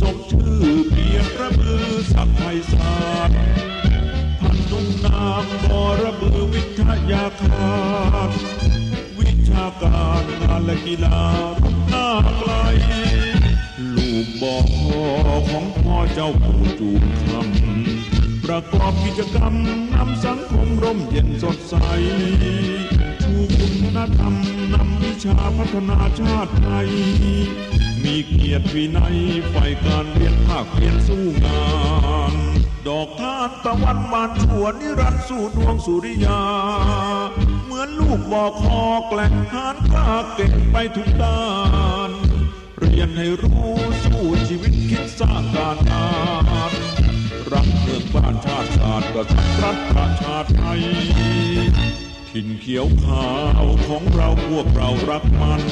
สมชื่อเปียนระบือสักไพศาลพันนุ่งนามบอระบือวิทยาคารวิชาการงานและกีฬาหน้าไกลลูกบอกของพ่อเจ้าปู่จูงคำประกอบกิจกรรมนำสังคมร่มเย็นสดใสชูคุณธรรมนำวิชาพัฒนาชาติไทย มีเกียรติวินัยฝ่การเรียนภาคเรียนสู้งาน ดอกทานตะวันบานชวนนิรันดร์สู่ดวงสุริยา เหมือนลูกบอกคอแกล้งหานกล้าเก่งไปทุกด้าน เรียนให้รู้สู้ชีวิตคิดสร้างการงานรักเมืองบ้านชาติศาสตร์กษัตริย์รัฐประชาไทยถิ่นเขียวขาวของเราพวกเรารักมัน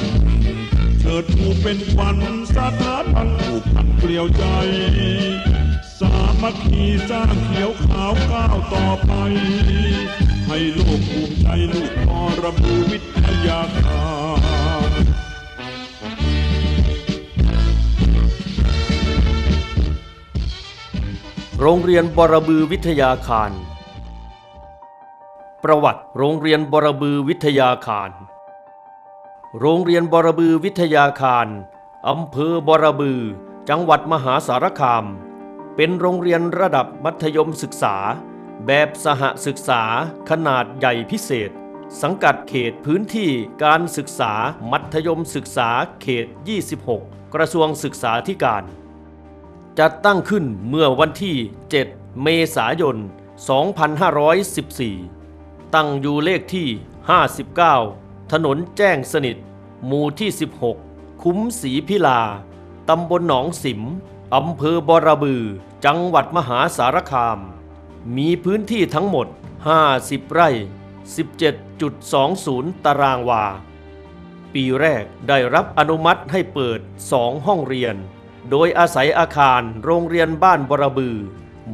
เชิดชูเป็นควันสถาบันผูกพันเกลียวใจ สามัคคีสร้างเขียวขาวก้าวต่อไป ให้โลกภูมิใจลูกพอระบือวิทยาคารโรงเรียนบรบือวิทยาคาร ประวัติโรงเรียนบรบือวิทยาคาร โรงเรียนบรบือวิทยาคารอำเภอบรบือ จังหวัดมหาสารคาม เป็นโรงเรียนระดับมัธยมศึกษา แบบสหศึกษาขนาดใหญ่พิเศษ สังกัดเขตพื้นที่การศึกษามัธยมศึกษาเขต 26 กระทรวงศึกษาธิการ จัดตั้งขึ้นเมื่อวันที่ 7 เมษายน 2514 ตั้งอยู่เลขที่ 59 ถนนแจ้งสนิท หมู่ที่ 16 คุ้มศรีพิลา ตำบลหนองสิม อำเภอบรบือ จังหวัดมหาสารคาม มีพื้นที่ทั้งหมด 50 ไร่ 17.20 ตารางวา ปีแรกได้รับอนุมัติให้เปิด 2 ห้องเรียน โดยอาศัยอาคารโรงเรียนบ้านบรบือ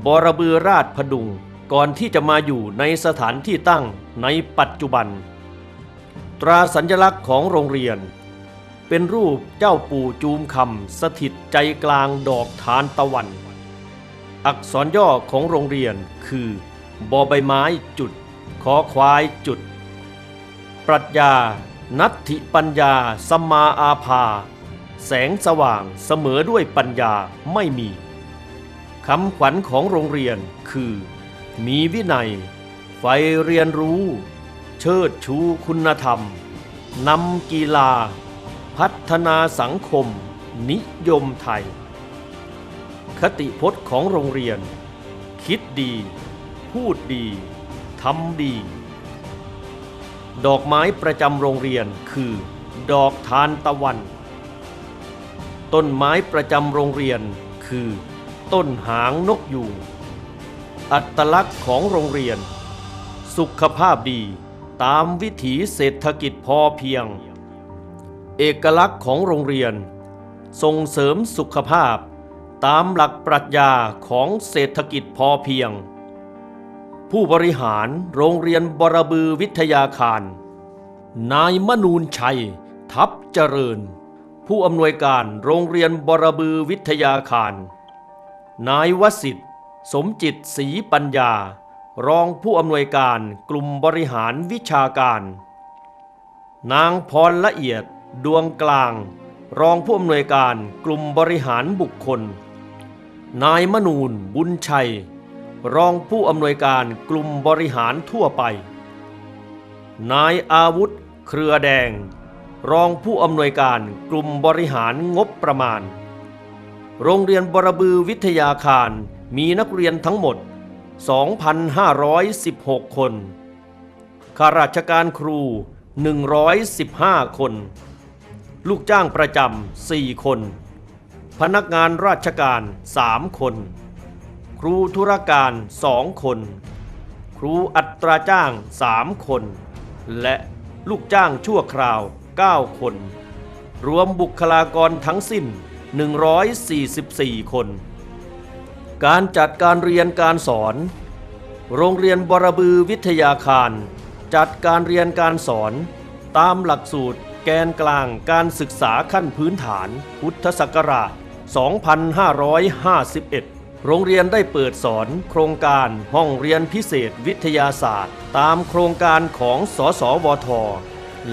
บรบือราชพดุง ก่อนที่จะมาอยู่ในสถานที่ตั้งในปัจจุบัน ตราสัญลักษณ์ของโรงเรียน เป็นรูปเจ้าปู่จูมคำสถิตใจกลางดอกทานตะวัน อักษรย่อของโรงเรียนคือบอใบไม้จุดคอควายจุด ปรัชญา นัตถิปัญญาสมมาอาภา แสงสว่างเสมอด้วยปัญญาไม่มีคำขวัญของโรงเรียนคือ มีวินัยไฟเรียนรู้ เชิดชูคุณธรรม นำกีฬา พัฒนาสังคม นิยมไทย คติพจน์ของโรงเรียน คิดดี พูดดี ทำดี ดอกไม้ประจำโรงเรียนคือ ดอกทานตะวัน ต้นไม้ประจำโรงเรียนคือ ต้นหางนกยูงอัตลักษณ์ของโรงเรียน สุขภาพดี ตามวิถีเศรษฐกิจพอเพียง เอกลักษณ์ของโรงเรียน ส่งเสริมสุขภาพ ตามหลักปรัชญาของเศรษฐกิจพอเพียง ผู้บริหารโรงเรียนบรบือวิทยาคาร นายมนูนชัย ทับเจริญ ผู้อำนวยการโรงเรียนบรบือวิทยาคาร นายวสิทธิ์สมจิตศรีปัญญา รองผู้อำนวยการกลุ่มบริหารวิชาการ นางพรละเอียดดวงกลาง รองผู้อำนวยการกลุ่มบริหารบุคคล นายมนูนบุญชัย รองผู้อำนวยการกลุ่มบริหารทั่วไป นายอาวุธ เครือแดง รองผู้อำนวยการกลุ่มบริหารงบประมาณ โรงเรียนบรบือวิทยาคารมีนักเรียนทั้งหมด 2,516 คน ข้าราชการครู 115 คน ลูกจ้างประจำ 4 คน พนักงานราชการ 3 คน ครูธุรการ 2 คน ครูอัตราจ้าง 3 คน และลูกจ้างชั่วคราว 9 คน รวมบุคลากรทั้งสิ้น 144 คน การจัดการเรียนการสอน โรงเรียนบรบือวิทยาคาร จัดการเรียนการสอน ตามหลักสูตรแกนกลางการศึกษาขั้นพื้นฐาน พุทธศักราช 2551 โรงเรียนได้เปิดสอนโครงการห้องเรียนพิเศษวิทยาศาสตร์ ตามโครงการของสสวท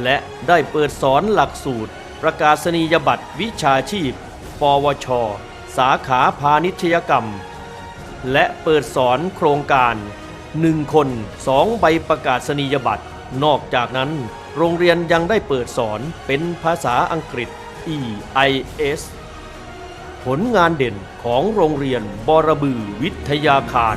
และได้เปิดสอนหลักสูตร ประกาศนียบัตรวิชาชีพ ปวช สาขาพาณิชยกรรม และเปิดสอนโครงการ 1 คน 2 ใบประกาศนียบัตร นอกจากนั้น โรงเรียนยังได้เปิดสอนเป็นภาษาอังกฤษ EIS ผลงานเด่นของโรงเรียนบรบือวิทยาคาร